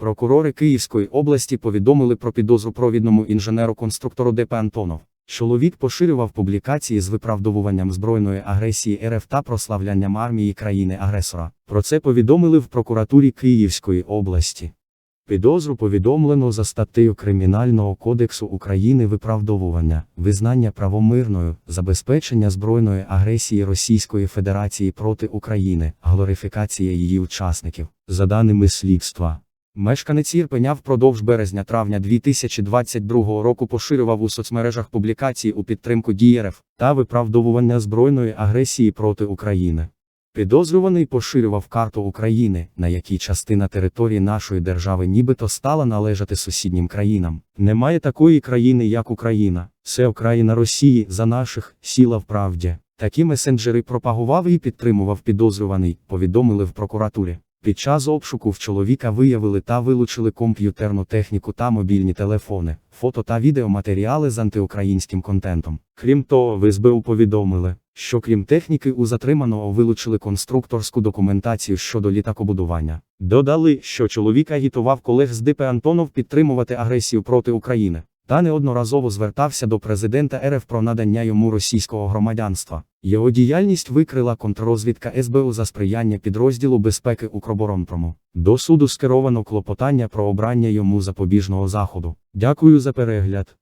Прокурори Київської області повідомили про підозру провідному інженеру-конструктору ДП Антонов. Чоловік поширював публікації з виправдовуванням збройної агресії РФ та прославлянням армії країни-агресора. Про це повідомили в прокуратурі Київської області. Підозру повідомлено за статтею Кримінального кодексу України виправдовування, визнання правомирною, забезпечення збройної агресії Російської Федерації проти України, глорифікація її учасників, за даними слідства. Мешканець Ірпеня впродовж березня-травня 2022 року поширював у соцмережах публікації у підтримку дій та виправдовування збройної агресії проти України. Підозрюваний поширював карту України, на якій частина території нашої держави нібито стала належати сусіднім країнам. Немає такої країни, як Україна. Це Україна Росії за наших сіла в правді. Такі месенджери пропагував і підтримував підозрюваний, повідомили в прокуратурі. Під час обшуку в чоловіка виявили та вилучили комп'ютерну техніку та мобільні телефони, фото та відеоматеріали з антиукраїнським контентом. Крім того, в СБУ повідомили, що крім техніки у затриманого вилучили конструкторську документацію щодо літакобудування. Додали, що чоловік агітував колег з ДП Антонов підтримувати агресію проти України та неодноразово звертався до президента РФ про надання йому російського громадянства. Його діяльність викрила контррозвідка СБУ за сприяння підрозділу безпеки Укроборонпрому. До суду скеровано клопотання про обрання йому запобіжного заходу. Дякую за перегляд.